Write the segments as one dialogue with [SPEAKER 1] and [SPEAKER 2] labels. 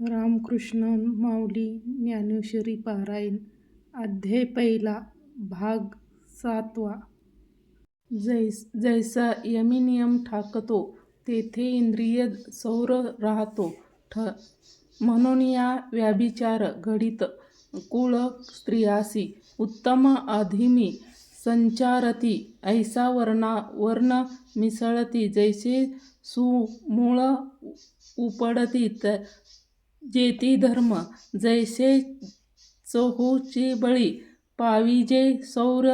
[SPEAKER 1] रामकृष्ण माऊली ज्ञानेश्वरी पारायण अध्याय पहिला भाग सातवा. जैस जैसा यमिनियम ठाकतो तेथे इंद्रिय सौर राहतो. ठ म्हणून या व्याभिचार घडित कुळ स्त्रियासी उत्तम अधिमी संचारती ऐसा वर्णा वर्ण मिसळती जैसे सुमूळ उपडती त जेती धर्म जैसे चहूची बळी पाविजे सौर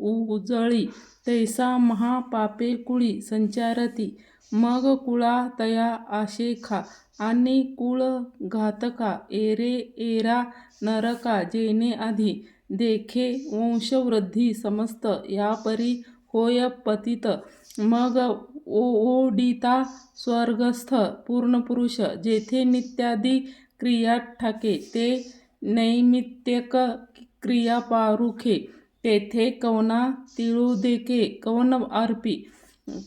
[SPEAKER 1] उजळी तैसा महापापे कुळी संचारती मग कुळा तया आशेखा आणि कुळ घातका एरे एरा नरका जेने आधी देखे वंशवृद्धी समस्त यापरी होय पतित मग ओढिता स्वर्गस्थ पूर्णपुरुष जेथे नित्यादी क्रिया ठाके ते नैमित्तिक क्रिया पारुखे तेथे कवना तिळुदेके कवन अर्पी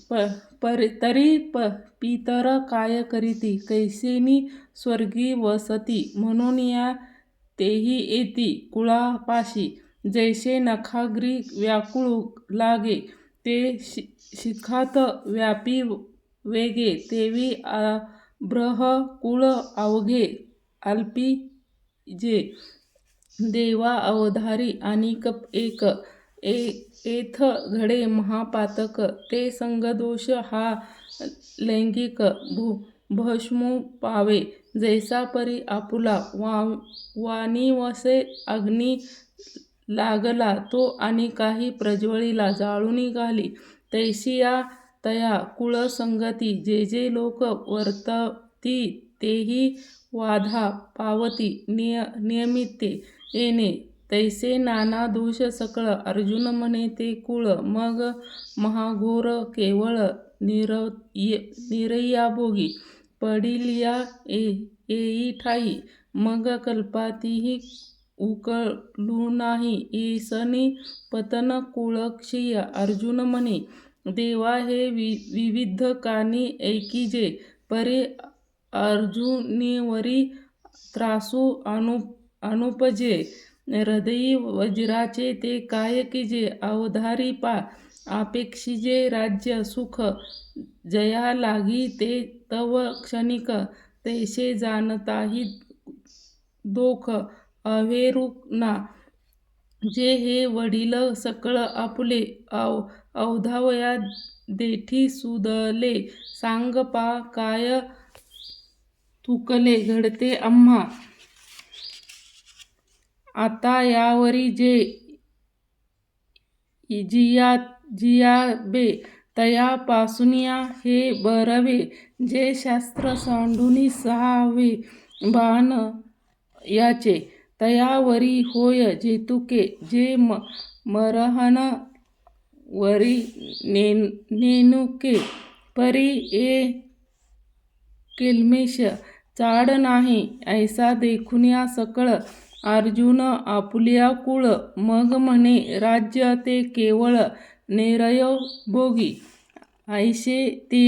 [SPEAKER 1] प पर तरी प पितर काय करीती कैसेनी स्वर्गी वसती म्हणून या तेही येती कुळापाशी जैसे नखाग्री व्याकुळ लागे ते शि शिखात व्यापी वेगे तेवी ब्रह कुळ अवघे जे देवा अवधारी आणि कप एक ए एथ घडे महापातक ते संगदोष हा लैंगिक भस्मु पावे जैसा परी आपुला वा वाणीवसे अग्नी लागला. तो आणि काही प्रज्वळीला जाळून घाली. तैशिया तया कुळ संगती जे जे लोक वर्तती तेही वाधा पावती निय नियमित्ते. येणे. तैसे नाना दोष सकळ अर्जुन म्हणे ते कुळ. मग महाघोर केवळ निर्दयभोगी पडिलिया ए येई ठाई मग कल्पातीही उकळलू नाही इसनी पतन कुळक्षीय अर्जुन म्हणे देवा हे वि विविध कानी ऐकिजे परे अर्जुनीवरी त्रासू अनु अनुपजे हृदयी वज्राचे ते काय किजे अवधारी पा अपेक्षिजे राज्य सुख जया लागी ते तव क्षणिक तैसे जाणताही दोख अवेरुना जे हे वडील सकळ आपुले अवधावया देठी सुदले. सांग पा काय तुकले घडते आम्हा आता यावरी जे जिया जिया बे. पासूनिया हे बरवे. जे शास्त्र सांडूनी सहावे बाण याचे तयावरी होय जेतुके जे म मरहन वरी नेणुके परी ए केल्मेष चाड नाही ऐसा देखुनिया सकळ अर्जुन आपुलिया कुळ मग म्हणे राज्य ते केवळ नैरयो भोगी ऐशे ते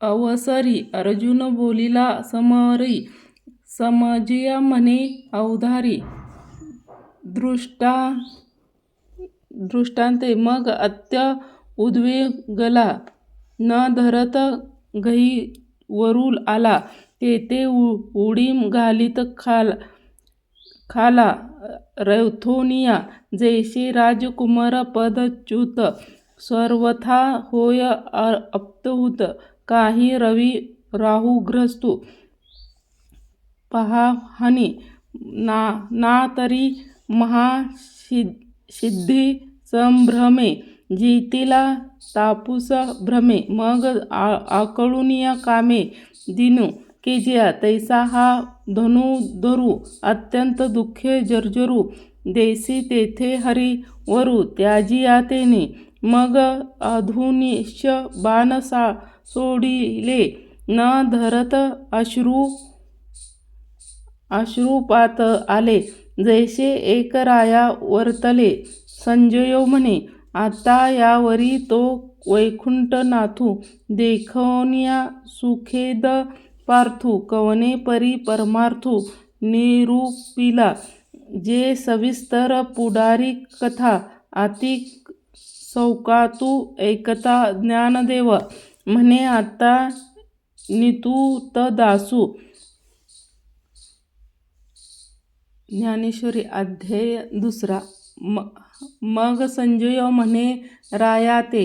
[SPEAKER 1] अवसरी अर्जुन बोलिला समरी समजिया म्हणे अवधारी दृष्टांते मग अत्य उद्वेगला न धरत गहिवरू आला तेथे उडी घालीत खाला रथोनिया जैसे राजकुमार पदच्युत सर्वथा होय अपहूत काही रवी राहुग्रस्तू पहाहानी ना ना तरी महासिद्धी संभ्रमे जितीला तापूस भ्रमे मग आकळूनिया कामे दिनू केजिया तैसा हा धनुर्धरू अत्यंत दुःखे जर्जरू देसी तेथे हरी वरू त्याजी आतेने मग अधुनिश बाणसा सोडिले न धरत अश्रू अश्रुपात आले. जैसे एकराया वर्तले. संजयो म्हणे आता यावरी तो वैकुंठ नाथू देखोनिया सुखेद पार्थू कवने परी परमार्थू निरूपिला. जे सविस्तर पुढारी कथा अति सौकातू ऐकता ज्ञानदेव. म्हणे आता नितूतदासू ज्ञानेश्वरी अध्याय दुसरा. म मग संजय म्हणे रायाते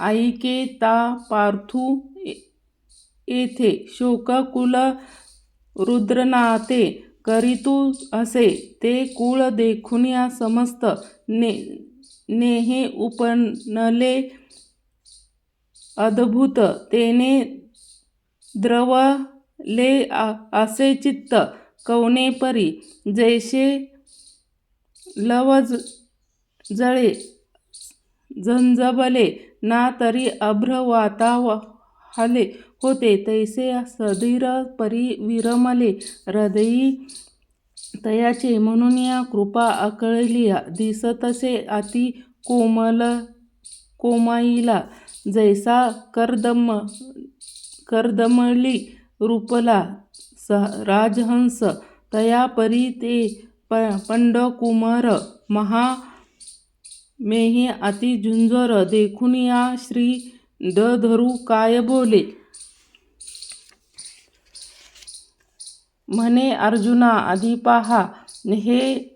[SPEAKER 1] ऐके ता पार्थू येथे येथे शोककुल रुद्रनाते करीतू असे ते कुळ देखून या समस्त ने नेहे उपनले अद्भुत तेने द्रवले आ- असे चित्त कवने परी जैसे लवज जळे झंझबले ना तरी अभ्र वातावले होते. तैसे सधीर परी विरमले हृदयी तयाचे. म्हणून या कृपा आकळलिया दिसतसे अति कोमल कोमाईला. जैसा कर्दम कर्दमली रूपला स- राजहंस तया परी ते प पंडकुमर महा मेहे अति झुंजर देखून या श्री द धरू काय बोले? म्हणे अर्जुना आधी पहा हे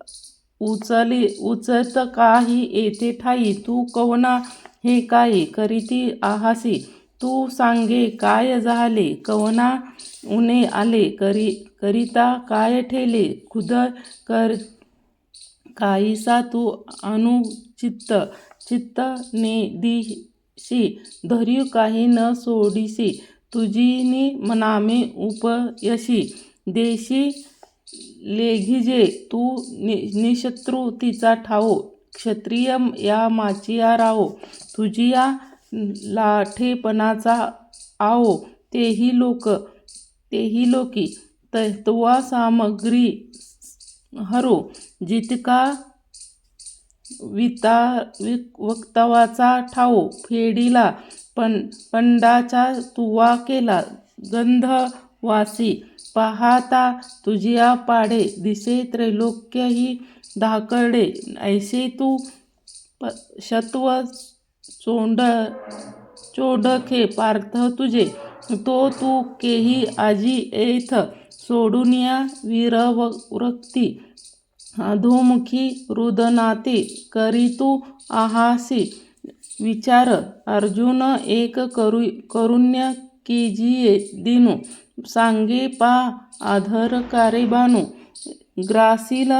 [SPEAKER 1] उचली उचत काही येथे ठाई तू कवना हे काय करीती आहासी? तू सांगे काय झाले? कवना उने आले करी करिता काय ठेले? खुद कर काहीसा तू अनुचित्त चित्त ने दिशी धरी काही न सोडिसी तुझीनी मनामे उपयशी देशी लेघिजे तू नि निशत्रू तिचा ठावो क्षत्रिय या माचिया राहो तुझिया लाठेपणाचा आओ तेही लोक तेही लोकी तत्वा सामग्री हरो जितका विता विक वक्तवाचा ठाव फेडीला पण पंडाचा तुवा केला गंधवासी पाहता तुझिया पाडे दिसे त्रैलोक्यही धाकडे ऐसे तू प शत्व चोंड चोडखे पार्थ तुझे. तो तू केही आजी येथ सोडून या वीरवृत्ती. अधोमुखी रुदनाते करी तू आहासी. विचार अर्जुन एक करू करुण्य कीजिये दिनू. सांगे पा आधरकारे बानू. ग्रासील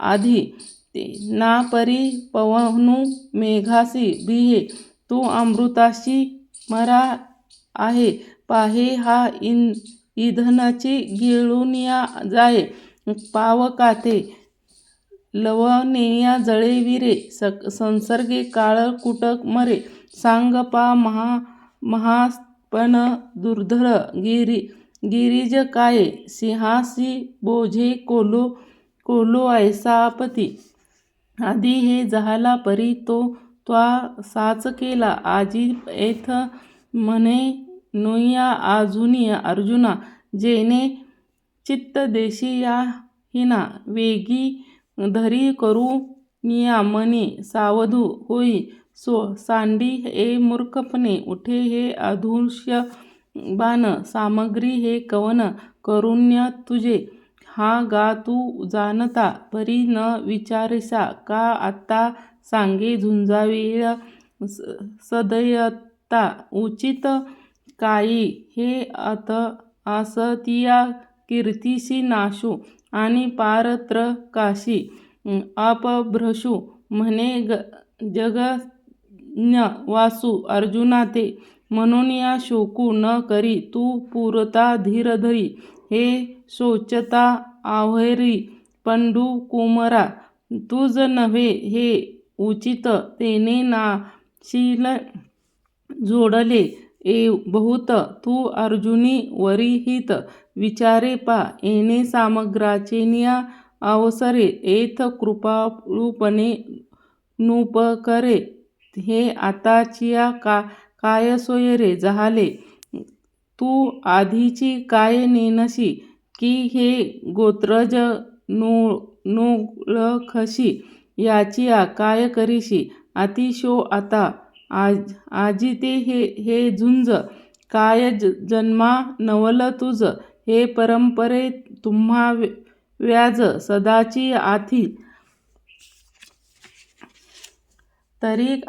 [SPEAKER 1] आधी ते ना परी पवनू मेघासी बिहे तू अमृताशी मरा आहे. पाहे हा इन इंधनाची गिळून या जाय पावकाते लवनेया जळे विरे. सक संसर्गे काळ कुटक मरे. सांग पा महा महापण दुर्धर गिरी गिरीज काय. सिंहासी बोझे कोलो कोलो ऐसापती आधी हे झाला परी तो त्वा साच केला आजी येथ म्हणे नुया आजुनी अर्जुना जेने चित्त देशी या हिना वेगी धरी करू निया मने सावधू होई सो सांडी हे मूर्खपणे उठे हे अधुष्य बाण सामग्री हे कवन करुण्य तुझे हा गा तू जाणता परी न विचारिसा का आता सांगे झुंजावेळ सदयता? उचित काही हे अत असतिया कीर्तिशी नाशू आणि पारत्र काशी अपभ्रशू म्हणे ग जगज्ञ वासू अर्जुना ते म्हणून या शोकू न करी तू पुरता धीरधरी हे शोचता आव्हरी पंडू कुमरा. नव्हे हे उचित तेने नाशील जोडले. ए बहुत तू अर्जुनी वरिहित विचारे पा. येणे सामग्राचेनिया अवसरे. येथ कृपाळूपणे नूपकरे. हे आताचिया का काय सोयरे? झाले तू आधीची काय नेनशी की हे गोत्रज नोळखशी याची काय करीशी? अतिशो आता आज आजिते हे हे झुंज. काय जन्मा नवल तुज हे परंपरे तुम्हा व्याज सदाची आथी. तरी